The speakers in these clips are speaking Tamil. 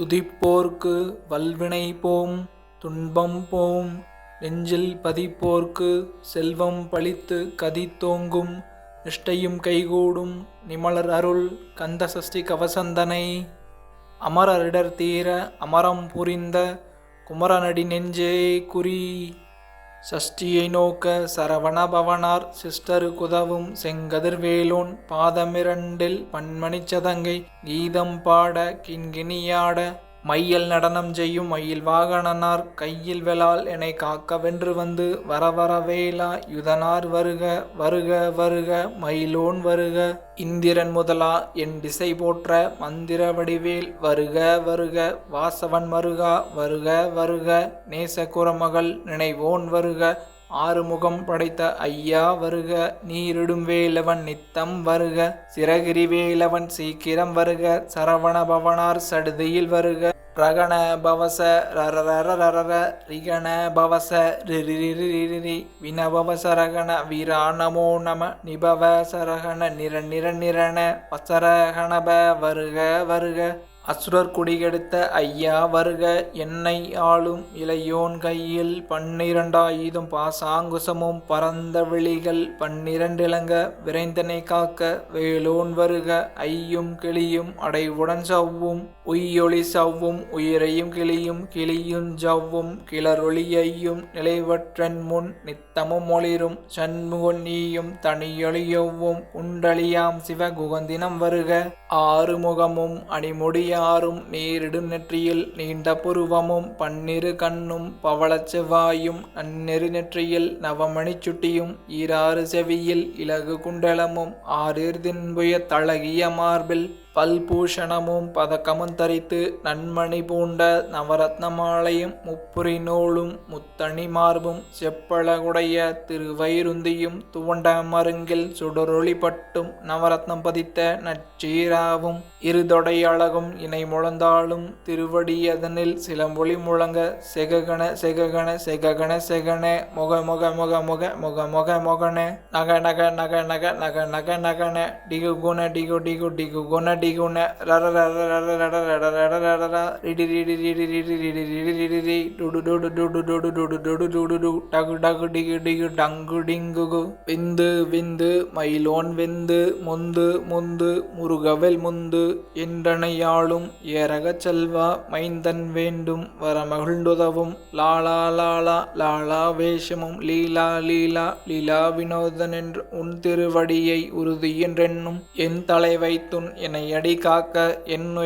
துதிப்போர்க்கு வல்வினை போம் துன்பம் போம். நெஞ்சில் பதிப்போர்க்கு செல்வம் பழித்து கதி தோங்கும். நிஷ்டையும் கைகூடும் நிமலர் அருள் கந்த சஷ்டி கவசந்தனை. அமரரிடர் தீர அமரம் புரிந்த குமரனடி நெஞ்சே குறி. சஷ்டியை நோக்க சரவணபவனார் சிஸ்டரு குதவும் செங்கதிர்வேலோன் பாதமிரண்டில் பன்மணிச் சதங்கை கீதம் பாட கிண்கிணியாட மையல் நடனம் செய்யும் மயில் வாகனனார் கையில் வெளால் என்னை காக்க வென்று வந்து வர வர வேலா யுதனார் வருக வருக வருக மயிலோன் வருக இந்திரன் முதலா என் திசை போற்ற மந்திர வடிவேல் வருக வருக வாசவன் மருகா வருக வருக நேச குரமகள் நினைவோன் வருக ஆறுமுகம் படைத்த ஐயா வருக நீரிடும் வேலவன் நித்தம் வருக சிறகிரி வேலவன் சீக்கிரம் வருக சரவண பவனார் சடுதியில் வருக ரகண பவச ரரரரரர ரிகண பவச ரிரி வினபவச ரகண வீரா நமோ நம நிபவ சரகண நிர நிர நிரண வசரகணப வருக வருக. அசுரர் குடிகெடுத்த ஐயா வருக என்னை ஆளும் இளையோன் கையில் பன்னிரண்டாயுதம் பாசாங்குசமும் பரந்த விழிகள் பன்னிரண்டிலங்க விரைந்தனை காக்க வேலோன் வருக ஐயும் கிளியும் அடைவுடன் சவ்வும். உய்யொளி சவ்வும் உயிரையும் கிளியும் கிளியும் ஜவ்வும் கிளரொளியையும் நிலைவற்றன் முன் நித்தமும் ஒளிரும். சண்முகன் நீயும் தனியொளியொவ்வும் உண்டழியாம் சிவ குகந்தினம் வருக. ஆறுமுகமும் அணிமுடியாரும் நீரிடும் நெற்றியில் நீண்ட புருவமும் பன்னிரு கண்ணும் பவளச்செவ்வாயும் நன்னெறி நெற்றியில் நவமணி சுட்டியும் ஈராறு செவியில் இலகு குண்டலமும் ஆறீர் தின்புய தழகிய மார்பில் பல்பூஷணமும் பதக்கமும் தரித்து நன்மணி பூண்ட நவரத்ன மாலையும் முப்புரி நூலும் முத்தணி மார்பும் செப்பழகுடைய திருவைருந்தியும் துவண்ட மருங்கில் சுடரொளிப்பட்டும் நவரத்னம் பதித்த நச்சீராவும் இருதொடையழகும் இணை முழந்தாளும் திருவடியதனில் சிலம்பொலி முழங்க செககண செககண செககண செகன முக முக முக முக முக முக முகன நக நக நக நக நக நக நகன டிகு குண டிகு டிகு டிகு குண டிகுண ரர ரர ரர ரட ரர ரிடி ரிடி ரிடி ரிடி ரிடி ரிடி ரிடி ரி டுடு டுடு டுடு டுடு டுடு டுடு டுடு டு டகு டகு டிகு டிகு டங்கு டிங்குகு விந்து விந்து மயிலோன் வெந்து முந்து முந்து முருகவெல் முந்து என்றனையாளும் ஏரகச் செல்வா மைந்தன் வேண்டும் வர மகிழ்ந்துதவும் லாலா லாலா லாலா வேஷமும் லீலா லீலா லீலா வினோதன் என்று உன் திருவடியை உறுதியென்றென்னும் என் தலை வைத்துன் என அடி காக்க என்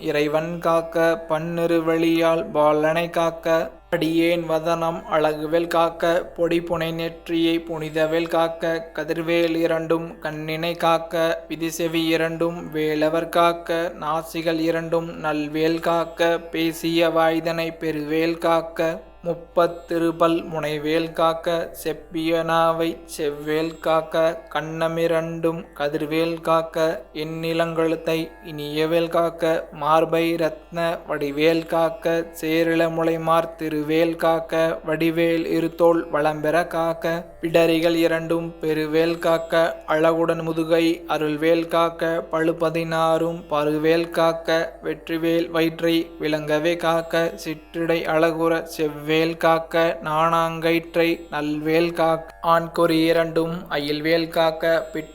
இறைவன் காக்க பன்னிரு வெளியால் பாலனை காக்க அடியேன் வதனம் அழகுவேல் காக்க பொடி புனை நெற்றியை புனிதவேல் காக்க கதிர்வேல் இரண்டும் கண்ணினை காக்க விதிசெவி இரண்டும் வேலவர் காக்க நாசிகள் இரண்டும் நல்வேல் காக்க பேசிய வாய்தனை பெருவேல் காக்க. முப்பத்திருபல் முனைவேல் காக்க செப்பியனாவைச் செவ்வேல் காக்க கண்ணமிரண்டும் கதிர்வேல் காக்க எண்ணிலங்கழுத்தை இனியவேல் காக்க மார்பை ரத்ன வடிவேல் காக்க சேரிளமுலைமார் திருவேல் காக்க வடிவேல் இருத்தோல் வளம்பெற காக்க பிடரிகள் இரண்டும் பெருவேல் காக்க அழகுடன் முதுகை அருள்வேல் காக்க பழுபதினாரும் பருவேல் காக்க வெற்றிவேல் வயிற்றை விளங்கவே காக்க சிற்றிடை அழகுற செவ்வே வேல் காக்க நாணாங்கயிற்றை நல்வேல் காக்க ஆண்கொறி இரண்டும் அயில்வேல் காக்க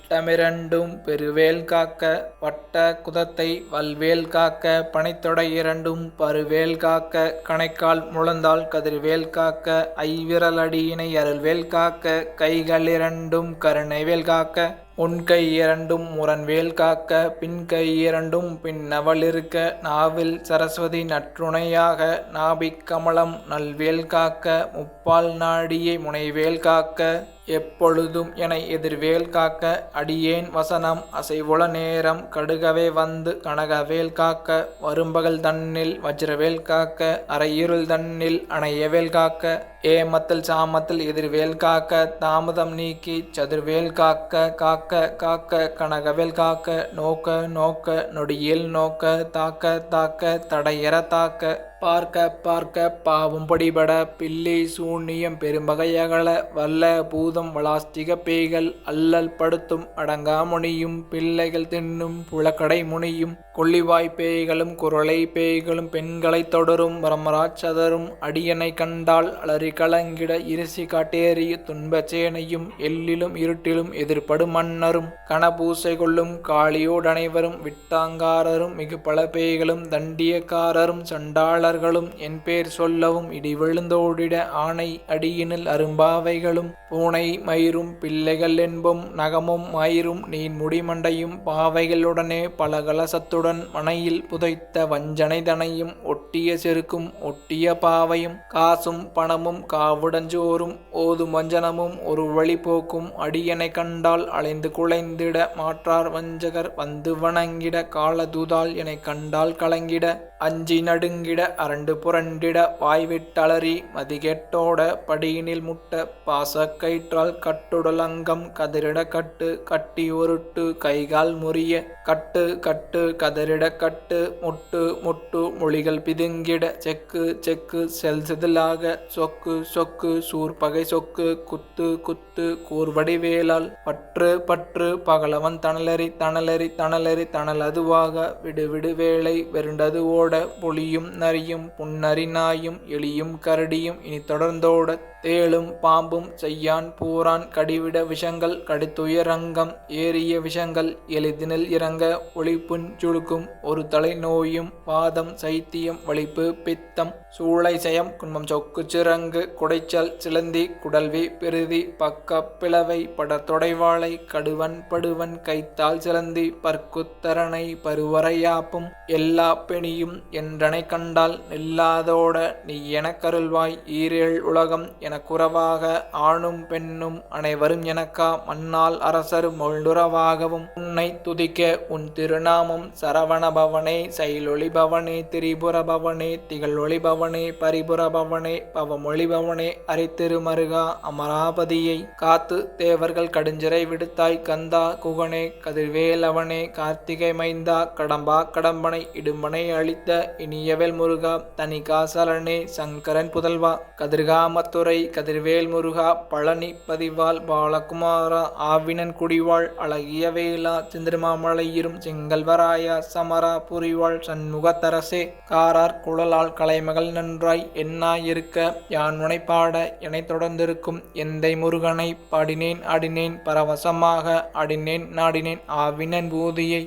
வட்டமிரண்டும் பெருவேல் காக்க வட்ட குதத்தை வல்வேல் காக்க பனைத்தொடை இரண்டும் பருவேல் காக்க கணைக்கால் முழந்தால் கதிர்வேல் காக்க ஐவிரல் அடியினை அருள்வேல் காக்க கைகள் இரண்டும் கருணைவேல் காக்க உன்கை இரண்டும் முரண்வேல் காக்க பின் கை இரண்டும் பின்னவள் இருக்க நாவில் சரஸ்வதி நற்றுணையாக நாபிக் கமலம் நல்வேல் காக்க முப்பால் நாடியை முனைவேல் காக்க. எப்பொழுதும் என எதிர்வேல் காக்க அடியேன் வசனம் அசைவுள நேரம் கடுகவே வந்து கனகவேல் காக்க வரும்பகல் தன்னில் வஜ்ரவேல் காக்க அரையிருள் தன்னில் அணையவேல் காக்க ஏமத்தில் சாமத்தில் எதிர்வேல் காக்க தாமதம் நீக்கி சதுர்வேல் காக்க காக்க காக்க கனகவேல் காக்க நோக்க நோக்க நொடியில் நோக்க தாக்க தாக்க தடையற தாக்க பார்க்க பார்க்க பாவம் படிபட பில்லி சூன்யம் பெரும்பகையகல வல்ல பூதம் வளாஸ்திக பேய்கள் அல்லல் படுத்தும் அடங்கா முனியும் பிள்ளைகள் தின்னும் புலக்கடை முனியும் கொள்ளிவாய் பேய்களும் குரலை பேய்களும் பெண்களைத் தொடரும் பிரமராட்சதரும் அடியனை கண்டால் அலறி கலங்கிட இருசி காட்டேறிய துன்பச்சேனையும் எல்லிலும் இருட்டிலும் எதிர்படும் மன்னரும். கணபூசை கொள்ளும் காளியோடனைவரும் விட்டாங்காரரும் மிகு பல பேய்களும் தண்டியக்காரரும் சண்டாளர்களும் என் பேர் சொல்லவும் இடி விழுந்தோடிட ஆணை அடியினில் அரும்பாவைகளும். பூனை மயிரும் பிள்ளைகள் என்பும் நகமும் மயிரும் நீன் முடிமண்டையும் பாவைகளுடனே பல கலசத்துடன் மனையில் புதைத்த வஞ்சனை தனையும் ஒட்டிய செருக்கும் ஒட்டிய பாவையும் காசும் பணமும் காவுடஞ்சோறும் ஓதும் வஞ்சனமும் ஒரு வழிபோக்கும் அடியனை கண்டால் அலைந்து குலைந்திட மாற்றார் வஞ்சகர் வந்து வணங்கிட காலதூதால் என கண்டால் கலங்கிட. அஞ்சி நடுங்கிட அரண்டு புரண்டிட வாய்விட்டளறி மதிகெட்டோட படியினில் முட்ட பாசக்கயிற்றால் கட்டுடல் அங்கம் கதிரிட கட்டு கட்டி உருட்டு கைகால் முறிய கட்டு கட்டு கதறிட கட்டு முட்டு முட்டு மொழிகள் பிதுங்கிட செக்கு செக்கு செல் செதிலாக சொக்கு சொக்கு சூர்பகை சொக்கு குத்து குத்து கூர்வடி வேலால் பற்று பற்று பகலவன் தணலறி தணலறி தணலறி தணல் அதுவாக விடுவிடு வேலை வெருண்டது ஓட தொடர்ந்தோட புலியும் நரியும் புன்னரி நாயும் எலியும் கரடியும் இனி தொடர்ந்தோட தேளும் பாம்பும் செய்யான் பூரான் கடிவிட விஷங்கள் கடித்துயரங்கம் ஏறிய விஷங்கள் எளிதினில் இறங்க ஒளிப்புன் சுழுக்கும் ஒரு தலை நோயும் பாதம் சைத்தியம் வலிப்பு பித்தம் சூளை செயம் குன்மம் சொக்கு சிறங்கு குடைச்சல் சிலந்தி குடல்வி பெருதி பக்க பிளவை படத்தொடைவாளை கடுவன் படுவன் கைத்தால் சிலந்தி பற்குத்தரனை பருவரையாப்பும் எல்லா பெணியும் என்றனை கண்டால் நில்லாதோட நீ எனக்கருள்வாய் ஈரேழ் உலகம் என எனக்குறவாக ஆணும் பெண்ணும் அனைவரும் எனக்கா மன்னால் அரசர் மொழ்ந்துறவாகவும் உன்னை துதிக்க உன் திருநாமம் சரவணபவனே செயலொளிபவனே திரிபுரபவனே பவனே திரிபுர பவனே அரித்திருமருகா அமராபதியை காத்து தேவர்கள் கடுஞ்சிறை விடுத்தாய் கந்தா குகனே கதிர்வேலவனே கார்த்திகை மைந்தா கடம்பா கடம்பனை இடும்பனை அளித்த இனியவேல் முருகா தனிகாசலனே சங்கரன் புதல்வா கதிர்காமத்துறை கதிர்வேல் முருகா பழனி பதிவால் பாலகுமாரா ஆவினன் குடிவாள் அழகிய வேலா சிந்திரமாமலையிரும் செங்கல்வராயா சமரா புரிவாள் சண்முகத்தரசே காரார் குழலால் கலைமகள் நன்றாய் என்னாயிருக்க யான் உனை பாட தொடர்ந்திருக்கும் எந்தை முருகனை பாடினேன் ஆடினேன் பரவசமாக அடினேன் நாடினேன் ஆவினன் பூதியை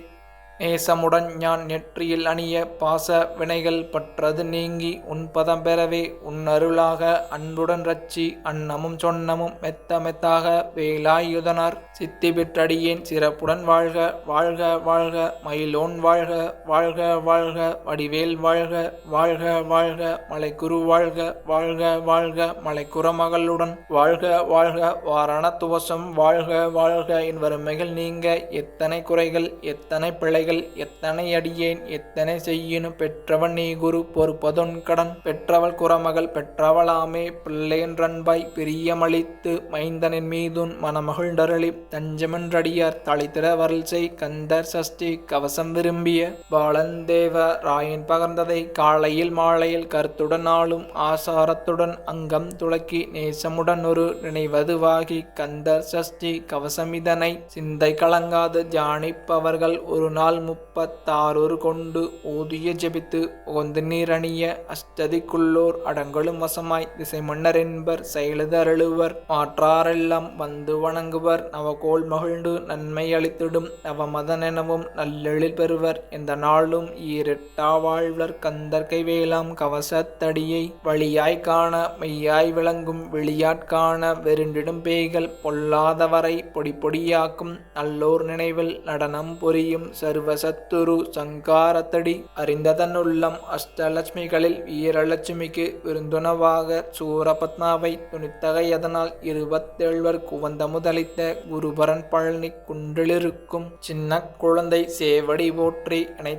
நேசமுடன் ஞான் நெற்றியில் அணிய பாச வினைகள் பற்றது நீங்கி உன் பதம் பெறவே உன் அருளாக அன்புடன் ரச்சி அன்னமும் சொன்னமும் மெத்த மெத்தாக வேலாயுதனார் சித்தி பெற்றடியேன் சிறப்புடன் வாழ்க வாழ்க வாழ்க மயிலோன் வாழ்க வாழ்க வாழ்க வடிவேல் வாழ்க வாழ்க வாழ்க மலைக்குரு வாழ்க வாழ்க வாழ்க மலைக்குறமகளுடன் வாழ்க வாழ்க வாரண துவசம் வாழ்க வாழ்க என் வறுமைகள் நீங்க எத்தனை குறைகள் எத்தனை பிழைகள் எத்தனை அடியேன்? எத்தனை செய்யினும் பெற்றவன் நீ குரு? பொறுப்பதொன் கடன் பெற்றவள் குறமகள் பெற்றவளாமே. பிள்ளையன்றன்பாய் பிரியமளித்து மைந்தனின் மீதுன் மனமகிழ்ந்தருளி தஞ்சமென்றடியார் தளித்திட வரல் செய் கந்தர் சஷ்டி கவசம் விரும்பிய பாலந்தேவ ராயன் பகர்ந்ததை காலையில் மாலையில் கருத்துடன் ஆளும் ஆசாரத்துடன் அங்கம் துளக்கி நேசமுடன் ஒரு நினைவதுவாகி கந்தர் சஷ்டி கவசமிதனை சிந்தை கலங்காது ஜானிப்பவர்கள் ஒரு நாள் முப்பத்தாறொரு கொண்டு ஊதிய ஜெபித்து உகந்து நீரணிய அஷ்டதிக்குள்ளோர் அடங்களும் வசமாய் திசை மன்னர் என்பர் செயலுதருளுவர் மாற்றாரெல்லாம் வந்து வணங்குவர். நவகோள் மகிழ்ந்து நன்மை அளித்திடும். நவமதனெனவும் நல்லெழில் பெறுவர். எந்த நாளும் ஈரெட்டா வாழ்வர். கந்தர்கை வேளாம் கவசத்தடியை வழியாய் காண மெய்யாய் விளங்கும் வெளியாட்காண வெருண்டிடும் பேய்கள் பொல்லாதவரை பொடி பொடியாக்கும். நல்லோர் நினைவில் நடனம் புரியும் சர்வசத்துரு சங்காரத்தடி அறிந்ததனுள்ளம் அஷ்டலட்சுமிகளில் வீரலட்சுமிக்கு விருந்துணவாக சூரபத்மாவை துணித்தகையதனால் இருபத்தேழ்வர் குவந்த முதலித்த குருபரன் பழனி குன்றிலிருக்கும் சின்ன குழந்தை சேவடி போற்றி என்னை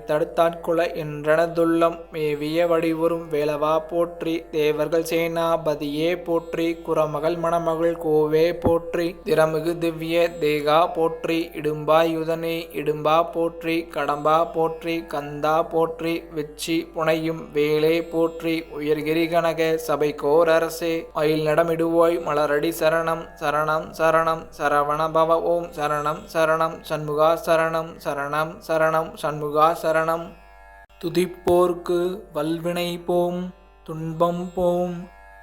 என்றனதுள்ளம் மேவிய வடிவுறும் வேலவா போற்றி தேவர்கள் சேனாபதியே போற்றி குரமகள் மணமகள் கோவே போற்றி திறமிகு திவ்ய தேகா போற்றி இடும்பாயுதனே இடும்பா போற்றி கடம்பா போற்றி கந்தா போற்றி வெச்சி புனையும் வேலே போற்றி உயர்கிரி கனக சபைக்கோர் அரசே மயில் நடமிடுவோய் மலரடி சரணம் சரணம் சரணம் சரவண பவ ஓம் சரணம் சரணம் சண்முகா சரணம் சரணம் சரணம் சண்முகா சரணம். துதிப்போர்க்கு வல்வினை போம் துன்பம் போம்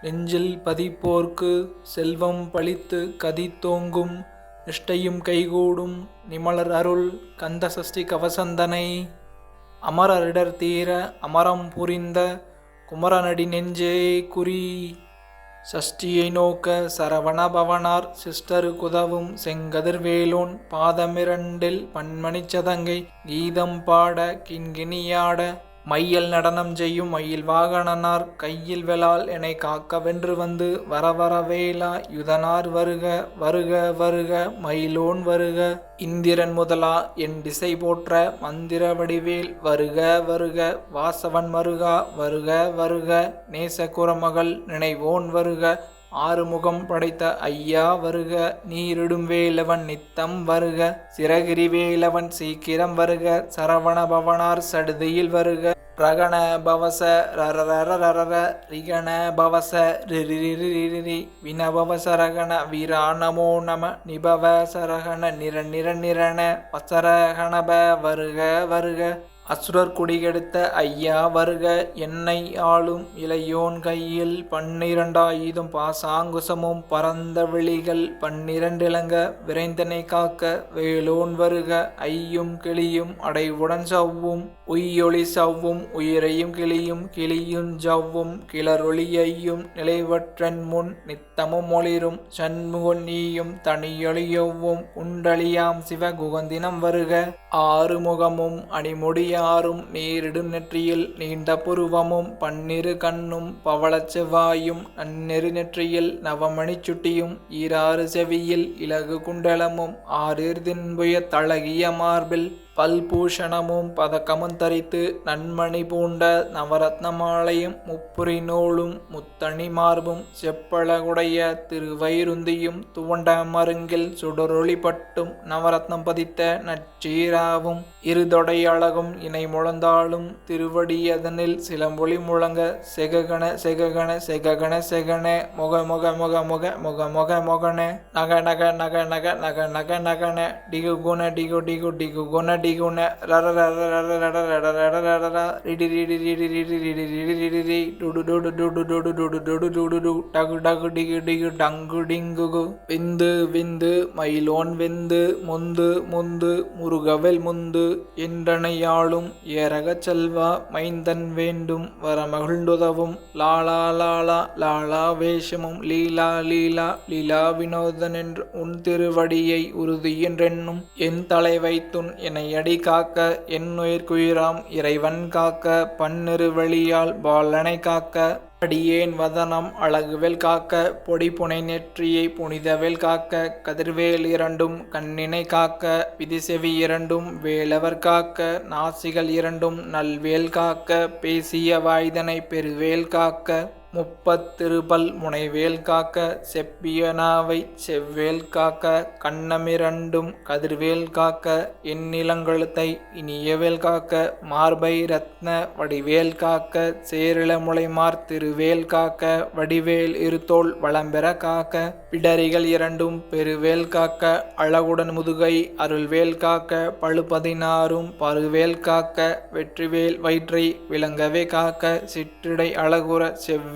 நெஞ்சில் பதிப்போர்க்கு செல்வம் பளித்து கதித்தோங்கும் நிஷ்டையும் கைகூடும் நிமலர் அருள் கந்த சஷ்டி கவசந்தனை அமரரிடர் தீர அமரம் புரிந்த குமரனடி நெஞ்சே குறி. சஷ்டியை நோக்க சரவண பவனார் சிஸ்டரு குதவும் செங்கதிர்வேலோன் பாதமிரண்டில் பன்மணிச் சதங்கை. கீதம் பாட கிண்கிணியாட மையல் நடனம் செய்யும் மயில் வாகனனார் கையில் வெளால் என்னை காக்க வென்று வந்து வர வர வேலா யுதனார் வருக வருக வருக மயிலோன் வருக இந்திரன் முதலா என் திசை போற்ற மந்திர வடிவேல் வருக வருக வாசவன் மருகா வருக வருக நேச குரமகள் நினைவோன் வருக ஆறுமுகம் படைத்த ஐயா வருக நீரிடும் வேலவன் நித்தம் வருக சிறகிரி வேலவன் சீக்கிரம் வருக சரவண பவனார் சடுதியில் வருக ரகண பவச ரர ரரர ரிகண பவச ரிரி வினபவச ரகண வீரா நமோ நம நிபவ சரகண நிர நிர நிரண வசரகணப வருக வருக. அசுரர் குடிகெடுத்த ஐயா வருக என்னை ஆளும் இளையோன் கையில் பன்னிரண்டாயுதம் பாசாங்குசமும் பரந்த விழிகள் பன்னிரண்டிலங்க விரைந்தனை காக்க வேலோன் வருக ஐயும் கிளியும் அடைவுடன் சவ்வும் உய்யொளி சவ்வும் உயிரையும் கிளியும் கிளியும் ஜவ்வும் கிளரொளியையும் நிலைவற்றன் முன் நித்தமும் ஒளிரும் சண்முகன் நீயும் தனியொளியொவ்வும் உண்டழியாம் சிவ குகந்தினம் வருக. ஆறுமுகமும் அணிமுடியாரும் நீரிடு நெற்றியில் நீண்ட புருவமும் பன்னிரு கண்ணும் பவளச் செவ்வாயும் நன்னெறி நெற்றியில் நவமணிச் சுட்டியும் ஈராறு செவியில் இலகு குண்டலமும் ஆறீர் தின்புய தழகிய மார்பில் பல்பூஷணமும் பதக்கமும் தரித்து நன்மணி பூண்ட நவரத்ன மாலையும் முப்புரி நூலும் முத்தணி மார்பும் செப்பழகுடைய திருவைருந்தியும் துவண்ட மருங்கில் சுடரொளி பட்டும் நவரத்னம் பதித்த நச்சீராவும் இருதொடையழகும் இணை முழந்தாளும் திருவடியதனில் சிலம்பொலி முழங்க செககண செககண செககண செகன முக முக முக முக முக முக முகன நக நக நக நக நக நக நகன டிகு குண டிகு டிகு டிகு குண டி டகு டகு டிகு டங்கு டிங்குகு விந்து விந்து மயிலோன் வெந்து முந்து முந்து முருகவெல் முந்து என்றனையாளும் ஏரகச் செல்வா மைந்தன் வேண்டும் வர மகிழ்ந்துதவும் லாலா லாலா லாலா வேஷமும் லீலா லீலா லீலா வினோதன் என்று உன் திருவடியை உறுதியென்றென்னும் என் தலை வைத்துன் என எடை காக்க என் இறைவன் காக்க பன்னிரு வழியால் பாலனை காக்க அடியேன் வதனம் அழகுவேல் காக்க பொடி புனை நெற்றியை புனிதவேல் காக்க கதிர்வேல் இரண்டும் கண்ணினை காக்க விதிசெவி இரண்டும் வேலவர் காக்க நாசிகள் இரண்டும் நல்வேல் காக்க பேசிய வாய்தனை பெருவேல் காக்க. முப்பத்திருபல் முனைவேல் காக்க செப்பியனாவை செவ்வேல் காக்க கண்ணமிரண்டும் கதிர்வேல் காக்க எண்ணிலங்கழுத்தை இனியவேல் காக்க மார்பை ரத்ன வடிவேல் காக்க சேரிளமுளைமார் திருவேல் காக்க வடிவேல் இருத்தோல் வளம்பெற காக்க பிடரிகள் இரண்டும் பெருவேல் காக்க அழகுடன் முதுகை அருள்வேல் காக்க பழுபதினாரும் பருவேல் காக்க வெற்றிவேல் வயிற்றை விளங்கவே காக்க சிற்றிடை அழகுற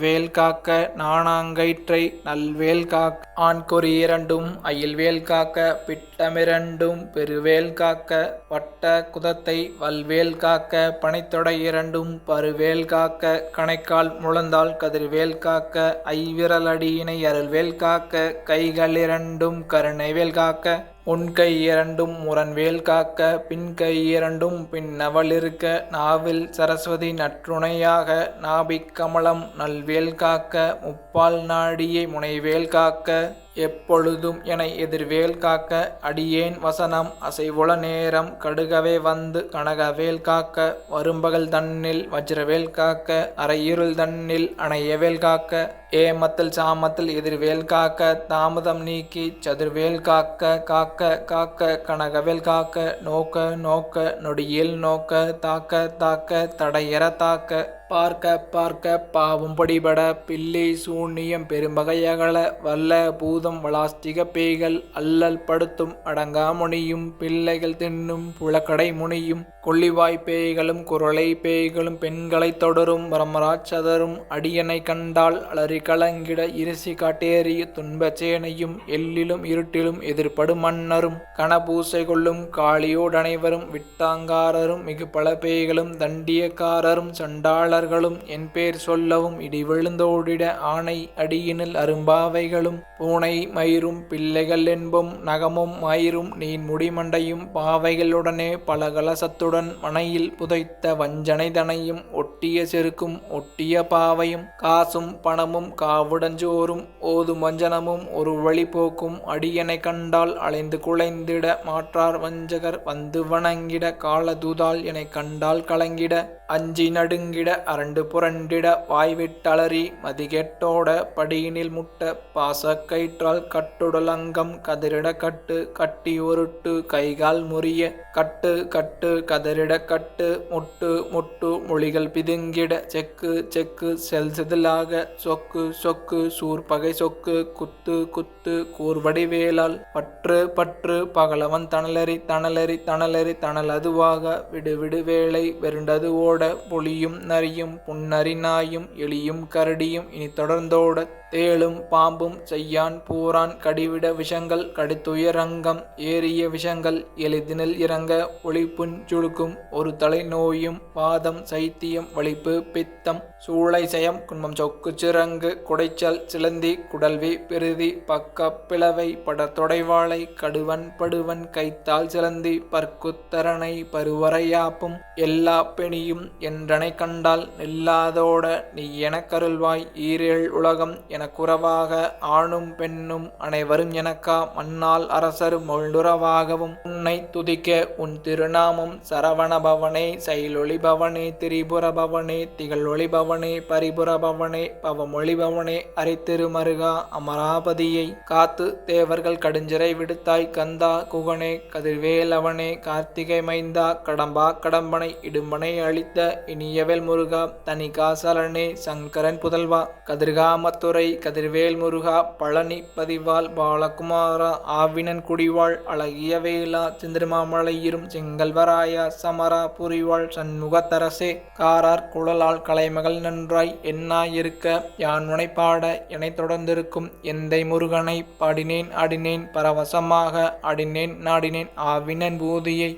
வேல் காக்க நாணாங்கயிற்றை நல்வேல் காக்க ஆண்கொறி இரண்டும் அயில்வேல் காக்க பிட்டமிரண்டும் பெருவேல் காக்க வட்ட குதத்தை வல்வேல் காக்க பனைத்தொடை இரண்டும் பருவேல் காக்க கணைக்கால் முழந்தால் கதிர்வேல் காக்க ஐவிரலடியினை அருள்வேல் காக்க கைகள் இரண்டும் கருணைவேல் காக்க உன் கை இரண்டும் முரண்வேல் காக்க பின் கை இரண்டும் பின் நவலிருக்க நாவில் சரஸ்வதி நற்றுணையாக நாபிக் கமலம் நல்வேல் காக்க முப்பால் நாடியை முனைவேல் காக்க. எப்பொழுதும் என எதிர்வேல் காக்க அடியேன் வசனம் அசைவுள நேரம் கடுகவே வந்து கனகவேல் காக்க வரும்பகல் தன்னில் வஜ்ரவேல் காக்க அரையிருள் தன்னில் அணையவேல் காக்க ஏமத்தில் சாமத்தில் எதிர்வேல் காக்க தாமதம் நீக்கி சதுர்வேல் காக்க காக்க காக்க கனகவேல் காக்க நோக்க நோக்க நொடியில் நோக்க தாக்க தாக்க தடையற தாக்க. பார்க்க பார்க்க பாவம் படிபட பிள்ளை சூனியம் பெரும்பகையகல வல்ல பூதம் வளாஸ்திக பேய்கள் அல்லல் படுத்தும் அடங்கா முனியும் பிள்ளைகள் தின்னும் புலக்கடை முனியும் கொள்ளிவாய் பேய்களும் குரலை பேய்களும் பெண்களைத் தொடரும் பிரம்மராட்சதரும் அடியனை கண்டால் அலறி கலங்கிட இருசி காட்டேறிய துன்பச்சேனையும் எல்லிலும் இருட்டிலும் எதிர்படும் மன்னரும் கணபூசை கொள்ளும் காளியோடனைவரும் விட்டாங்காரரும் மிகு பல பேய்களும் தண்டியக்காரரும் சண்டாளர்களும் என் பேர் சொல்லவும் இடி விழுந்தோடிட ஆணை அடியினில் அரும்பாவைகளும் பூனை மயிரும் பிள்ளைகள் என்பும் நகமும் மயிரும் நீன் முடிமண்டையும் பாவைகளுடனே பல கலசத்துடன் மனையில் புதைத்த வஞ்சனை தனையும் ஒட்டிய செருக்கும் ஒட்டிய பாவையும் காசும் பணமும் காவுடஞ்சோறும் ஓது வஞ்சனமும் ஒரு வழிபோக்கும் அடியனை கண்டால் அலைந்து குலைந்திட மாற்றார் வஞ்சகர் வந்து வணங்கிட காலதூதால் என கண்டால் கலங்கிட. அஞ்சி நடுங்கிட அரண்டு புரண்டிட வாய்விட்டளறி மதிகெட்டோட படியினில் முட்ட பாசக்கயிற்றால் கட்டுடலங்கம் கதிரிட கட்டு கட்டி உருட்டு கைகால் முறிய கட்டு கட்டு கதறிட கட்டு முட்டு முட்டு மொழிகள் பிதுங்கிட செக்கு செக்கு செல் செதிலாக சொக்கு சொக்கு சூர்பகை சொக்கு குத்து குத்து கூர்வடி வேலால் பற்று பற்று பகலவன் தணலறி தணலறி தணலறி தணல் அதுவாக விடு விடு வேலை வெருண்டது ஓட புலியும் நரியும் புன்னரி நாயும் எலியும் கரடியும் இனி தொடர்ந்தோட தேளும் பாம்பும் செய்யான் பூரான் கடிவிட விஷங்கள் கடித்துயரங்கம் ஏறிய விஷங்கள் எளிதினில் இறங்க ஒளிப்புன் சுழுக்கும் ஒரு தலை நோயும் வாதம் சைத்தியம் வலிப்பு பித்தம் சூளை செயம் குன்மம் சொக்கு சிறங்கு குடைச்சல் சிலந்தி குடல்வி பிரிதி பக்க பிளவை படத்தொடைவாளை கடுவன் படுவன் கைத்தால் சிலந்தி பற்குத்தரனை பருவரையாப்பும் எல்லா பெணியும் என்றனை கண்டால் நில்லாதோட நீ எனக்கருள்வாய் ஈரேழ் உலகம் எனக்குறவாக ஆணும் பெண்ணும் அனைவரும் எனக்கா மன்னால் அரசர் மொழ்ந்துறவாகவும் உன்னை துதிக்க உன் திருநாமம் சரவண பவனே செயலொளி பவனே திரிபுர பவனே திகழொளி பவனே பரிபுர பவனே பவமொழி பவனே அரித்திருமருகா அமராபதியை காத்து தேவர்கள் கடுஞ்சிறை விடுத்தாய் கந்தா குகனே கதிர்வேலவனே கார்த்திகை மைந்தா கடம்பா கடம்பனை இடும்பனை அளித்த இனியவேல் முருகா தனிகாசலனே சங்கரன் புதல்வா கதிர்காமத்துறை கதிர்வேல் முருகா பழனி பதிவால் பாலகுமாரா ஆவினன் குடிவாள் அழகிய வேலா சிந்திரமாமலையிரும் செங்கல்வராயா சமரா புரிவாள் சண்முகத்தரசே காரார் குழலால் கலைமகள் நன்றாய் என்னாயிருக்க யான் முனைப்பாட என தொடர்ந்திருக்கும் எந்தை முருகனை பாடினேன் அடினேன் பரவசமாக அடினேன் நாடினேன் ஆவினன் பூதியை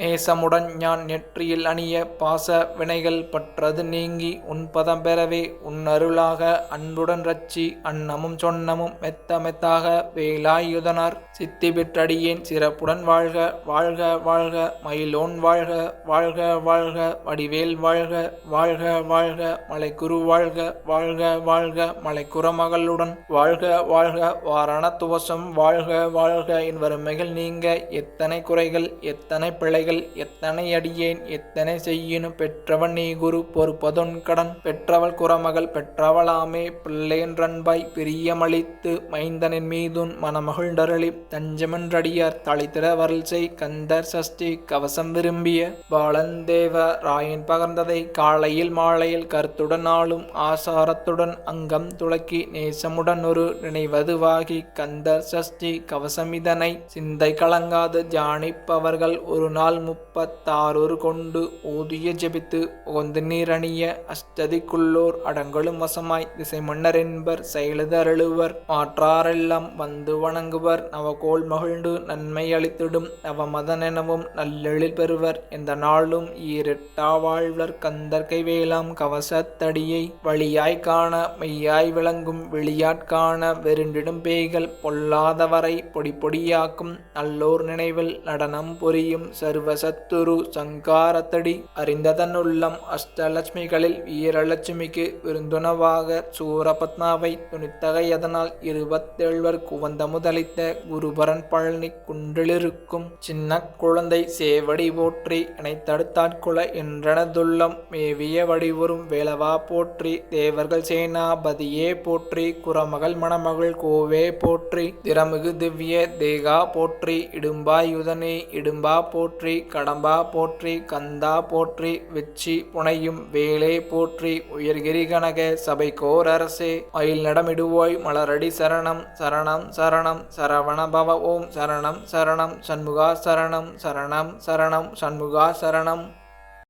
நேசமுடன் ஞான் நெற்றியில் அணிய பாச வினைகள் பற்றது நீங்கி உன் பதம் பெறவே உன் அருளாக அன்புடன் ரச்சி அன்னமும் சொன்னமும் மெத்த மெத்தாக வேலாயுதனார் சித்தி பெற்றடியேன் சிறப்புடன் வாழ்க வாழ்க வாழ்க மயிலோன் வாழ்க வாழ்க வாழ்க வடிவேல் வாழ்க வாழ்க வாழ்க மலைக்குரு வாழ்க வாழ்க வாழ்க மலைக்குற மகளுடன் வாழ்க வாழ்க வாரண துவசம் வாழ்க வாழ்க என் வறுமைகள் நீங்க எத்தனை குறைகள் எத்தனை பிழைகள் எத்தனை அடியேன் எத்தனை செய்யினும் பெற்றவன் நீ குரு பொறுப்பதொன் கடன் பெற்றவள் குறமகள் பெற்றவளாமே பிள்ளையன்றன்பாய் பிரியமளித்து மைந்தனின் மீதுன் மனமகிழ்ந்தருளி தஞ்சமென்றடியார் தளித்திர வரல் செய் கந்தர் சஷ்டி கவசம் விரும்பிய பாலந்தேவ ராயன் பகர்ந்ததை காலையில் மாலையில் கருத்துடன் ஆளும் ஆசாரத்துடன் அங்கம் துளக்கி நேசமுடன் ஒரு நினைவதுவாகி கந்தர் சஷ்டி கவசமிதனை சிந்தை கலங்காது தியானிப்பவர்கள் ஒரு நாள் முப்பத்தாறொரு கொண்டு ஊதிய ஜெபித்து ஒந்து நீரணிய அஷ்டதிக்குள்ளோர் அடங்களும் வசமாய் திசை மன்னர் என்பர் செயலுதருளுவர் மாற்றாரெல்லாம் வந்து வணங்குவர். நவகோள் மகிழ்ந்து நன்மை அளித்திடும். நவமதனெனவும் நல்லெழில் பெறுவர். எந்த நாளும் ஈரெட்டா வாழ்வர். கந்தர் கைவேலாம் கவசத்தடியை வழியாய் காண மெய்யாய் விளங்கும் வெளியாட்காண வெருண்டிடும் பேய்கள் பொல்லாதவரை பொடி பொடியாக்கும் நல்லோர் நினைவில் நடனம் புரியும் சர்வ சர்வசத்துரு சங்காரத்தடி அறிந்ததனுள்ளம் அஷ்டலட்சுமிகளில் வீரலட்சுமிக்கு விருந்துணவாக சூரபத்மாவை துணித்தகையதனால் இருபத்தேழ்வர் குவந்த முதலித்த குருபரன் பழனி குன்றிலிருக்கும் சின்ன குழந்தை சேவடி போற்றி இணைத்தடுத்தாட்குல என்றனதுள்ளம் மேவிய வடிவுறும் வேளவா போற்றி தேவர்கள் சேனாபதியே போற்றி குரமகள் மணமகள் கோவே போற்றி திறமிகு திவ்ய தேகா போற்றி இடும்பாயுதனே இடும்பா போற்றி கடம்பா போற்றி கந்தா போற்றி வெச்சி புனையும் வேலே போற்றி உயர்கிரி கனக சபைக்கோர் அரசே மயில் நடமிடுவோய் மலரடி சரணம் சரணம் சரணம் சரவண பவ ஓம் சரணம் சரணம் சண்முகா சரணம் சரணம் சரணம் சண்முகா சரணம்.